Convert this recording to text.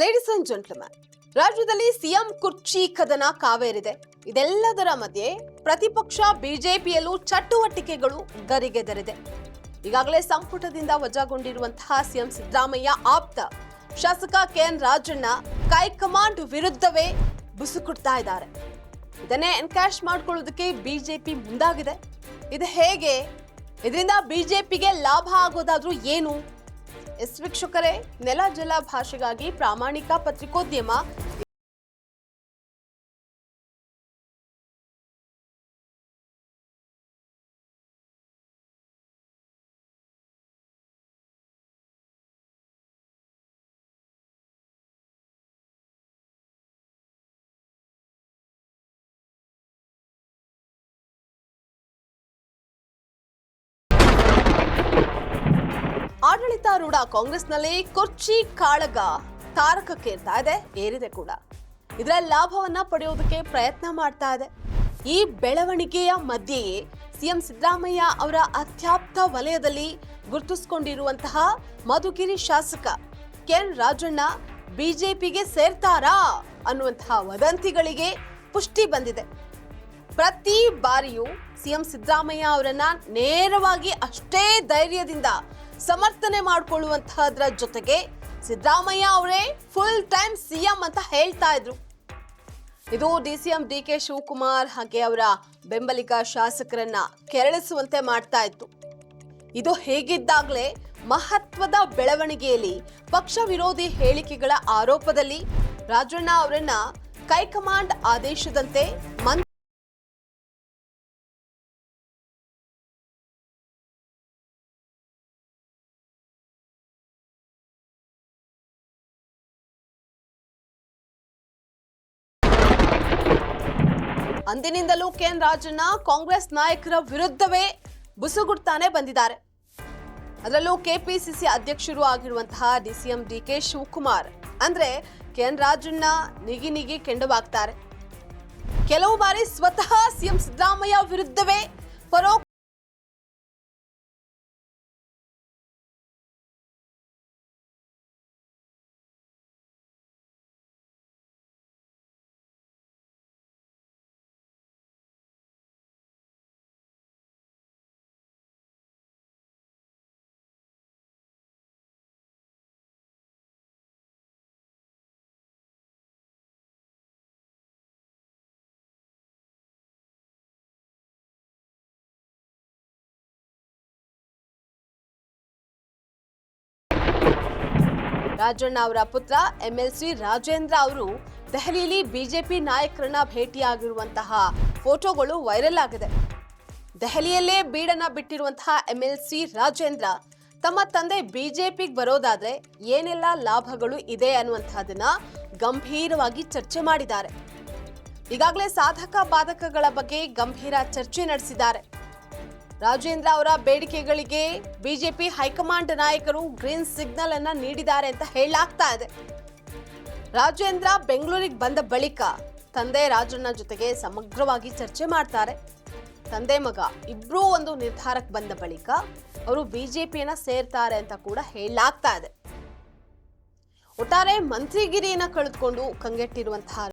Ladies and gentleman ರಾಜ್ಯದಲ್ಲಿ CM ಕುರ್ಚಿ ಕದನ ಕಾವೇರಿದೆ. ಇದೆಲ್ಲದರ ಮಧ್ಯೆ ಪ್ರತಿಪಕ್ಷ ಬಿಜೆಪಿಯಲ್ಲೂ ಚಟುವಟಿಕೆಗಳು ಗರಿಗೆದರಿದೆ. ಈಗಾಗಲೇ ಸಂಪುಟದಿಂದ ವಜಾಗೊಂಡಿರುವಂತಹ ಸಿಎಂ ಸಿದ್ದರಾಮಯ್ಯ ಆಪ್ತ ಶಾಸಕ ಕೆಎನ್ ರಾಜಣ್ಣ ಕೈಕಮಾಂಡ್ ವಿರುದ್ಧವೇ ಬುಸುಕುಡ್ತಾ ಇದ್ದಾರೆ. ಇದನ್ನೇ ಎನ್ಕ್ಯಾಶ್ ಮಾಡ್ಕೊಳ್ಳೋದಕ್ಕೆ ಬಿಜೆಪಿ ಮುಂದಾಗಿದೆ. ಇದು ಹೇಗೆ? ಇದರಿಂದ ಬಿಜೆಪಿಗೆ ಲಾಭ ಆಗೋದಾದ್ರೂ ಏನು? ಎಸ್ ವೀಕ್ಷಕರೇ ನೆಲ ಜಲ ಭಾಷೆಗಾಗಿ ಪ್ರಾಮಾಣಿಕ ಪತ್ರಿಕೋದ್ಯಮ ಆಡಳಿತಾರೂಢ ಕಾಂಗ್ರೆಸ್ನಲ್ಲಿ ಕುರ್ಚಿ ಕಾಳಗ ತಾರಕಕ್ಕೇರ್ತಾ ಇದೆ, ಏರಿದೆ ಕೂಡ. ಇದರ ಲಾಭವನ್ನ ಪಡೆಯೋದಕ್ಕೆ ಪ್ರಯತ್ನ ಮಾಡ್ತಾ ಇದೆ. ಈ ಬೆಳವಣಿಗೆಯ ಮಧ್ಯೆಯೇ ಸಿಎಂ ಸಿದ್ದರಾಮಯ್ಯ ಅವರ ಅತ್ಯಾಪ್ತ ವಲಯದಲ್ಲಿ ಗುರುತಿಸಿಕೊಂಡಿರುವಂತಹ ಮಧುಗಿರಿ ಶಾಸಕ ಕೆಎನ್ ರಾಜಣ್ಣ ಬಿಜೆಪಿಗೆ ಸೇರ್ತಾರಾ ಅನ್ನುವಂತಹ ವದಂತಿಗಳಿಗೆ ಪುಷ್ಟಿ ಬಂದಿದೆ. ಪ್ರತಿ ಬಾರಿಯೂ ಸಿಎಂ ಸಿದ್ದರಾಮಯ್ಯ ಅವರನ್ನ ನೇರವಾಗಿ ಅಷ್ಟೇ ಧೈರ್ಯದಿಂದ ಸಮರ್ಥನೆ ಮಾಡಿಕೊಳ್ಳುವಂತಹದ್ರ ಜೊತೆಗೆ ಸಿದ್ದರಾಮಯ್ಯ ಅವರೇ ಫುಲ್ ಟೈಮ್ ಸಿಎಂ ಅಂತ ಹೇಳ್ತಾ ಇದ್ರು. ಇದು D C M D K Shivakumar ಹಾಗೆ ಅವರ ಬೆಂಬಲಿಗ ಶಾಸಕರನ್ನ ಕೆರಳಿಸುವಂತೆ ಮಾಡ್ತಾ ಇತ್ತು. ಇದು ಹೇಗಿದ್ದಾಗಲೇ ಮಹತ್ವದ ಬೆಳವಣಿಗೆಯಲ್ಲಿ ಪಕ್ಷ ವಿರೋಧಿ ಹೇಳಿಕೆಗಳ ಆರೋಪದಲ್ಲಿ ರಾಜಣ್ಣ ಅವರನ್ನ ಕೈಕಮಾಂಡ್ ಆದೇಶದಂತೆ ಮಂತ್ರಿ ಅಂದಿನಿಂದಲೂ ಕೆಎನ್ ರಾಜಣ್ಣ ಕಾಂಗ್ರೆಸ್ ನಾಯಕರ ವಿರುದ್ಧವೇ ಬುಸುಗುಡ್ತಾನೆ ಬಂದಿದ್ದಾರೆ. ಅದರಲ್ಲೂ ಕೆಪಿಸಿಸಿ ಅಧ್ಯಕ್ಷರು ಆಗಿರುವಂತಹ ಡಿಸಿಎಂ ಡಿ ಕೆ ಶಿವಕುಮಾರ್ ಅಂದ್ರೆ ಕೆಎನ್ ರಾಜಣ್ಣ ನಿಗಿ ನಿಗಿ ಕೆಂಡವಾಗ್ತಾರೆ. ಕೆಲವು ಬಾರಿ ಸ್ವತಃ ಸಿಎಂ ಸಿದ್ದರಾಮಯ್ಯ ವಿರುದ್ಧವೇ ಪರೋ ರಾಜಣ್ಣ ಅವರ ಪುತ್ರ ಎಂಎಲ್ಸಿ ರಾಜೇಂದ್ರ ಅವರು ದೆಹಲಿಯಲ್ಲಿ ಬಿಜೆಪಿ ನಾಯಕರನ್ನ ಭೇಟಿಯಾಗಿರುವಂತಹ ಫೋಟೋಗಳು ವೈರಲ್ ಆಗಿದೆ. ದೆಹಲಿಯಲ್ಲೇ ಬೀಡನ್ನ ಬಿಟ್ಟಿರುವಂತಹ ಎಂಎಲ್ಸಿ ರಾಜೇಂದ್ರ ತಮ್ಮ ತಂದೆ ಬಿಜೆಪಿಗೆ ಬರೋದಾದ್ರೆ ಏನೆಲ್ಲ ಲಾಭಗಳು ಇದೆ ಅನ್ನುವಂತಹದನ್ನ ಗಂಭೀರವಾಗಿ ಚರ್ಚೆ ಮಾಡಿದ್ದಾರೆ. ಈಗಾಗಲೇ ಸಾಧಕ ಬಾಧಕಗಳ ಬಗ್ಗೆ ಗಂಭೀರ ಚರ್ಚೆ ನಡೆಸಿದ್ದಾರೆ. ರಾಜೇಂದ್ರ ಅವರ ಬೇಡಿಕೆಗಳಿಗೆ ಬಿಜೆಪಿ ಹೈಕಮಾಂಡ್ ನಾಯಕರು ಗ್ರೀನ್ ಸಿಗ್ನಲ್ ಅನ್ನ ನೀಡಿದ್ದಾರೆ ಅಂತ ಹೇಳಲಾಗ್ತಾ ಇದೆ. ರಾಜೇಂದ್ರ ಬೆಂಗಳೂರಿಗೆ ಬಂದ ಬಳಿಕ ತಂದೆ ರಾಜಣ್ಣ ಜೊತೆಗೆ ಸಮಗ್ರವಾಗಿ ಚರ್ಚೆ ಮಾಡ್ತಾರೆ. ತಂದೆ ಮಗ ಇಬ್ಬರೂ ಒಂದು ನಿರ್ಧಾರಕ್ಕೆ ಬಂದ ಬಳಿಕ ಅವರು ಬಿಜೆಪಿಯನ್ನ ಸೇರ್ತಾರೆ ಅಂತ ಕೂಡ ಹೇಳಲಾಗ್ತಾ ಇದೆ. ಒಟ್ಟಾರೆ ಮಂತ್ರಿಗಿರಿಯನ್ನ ಕಳೆದುಕೊಂಡು ಕಂಗೆಟ್ಟಿರುವಂತಹ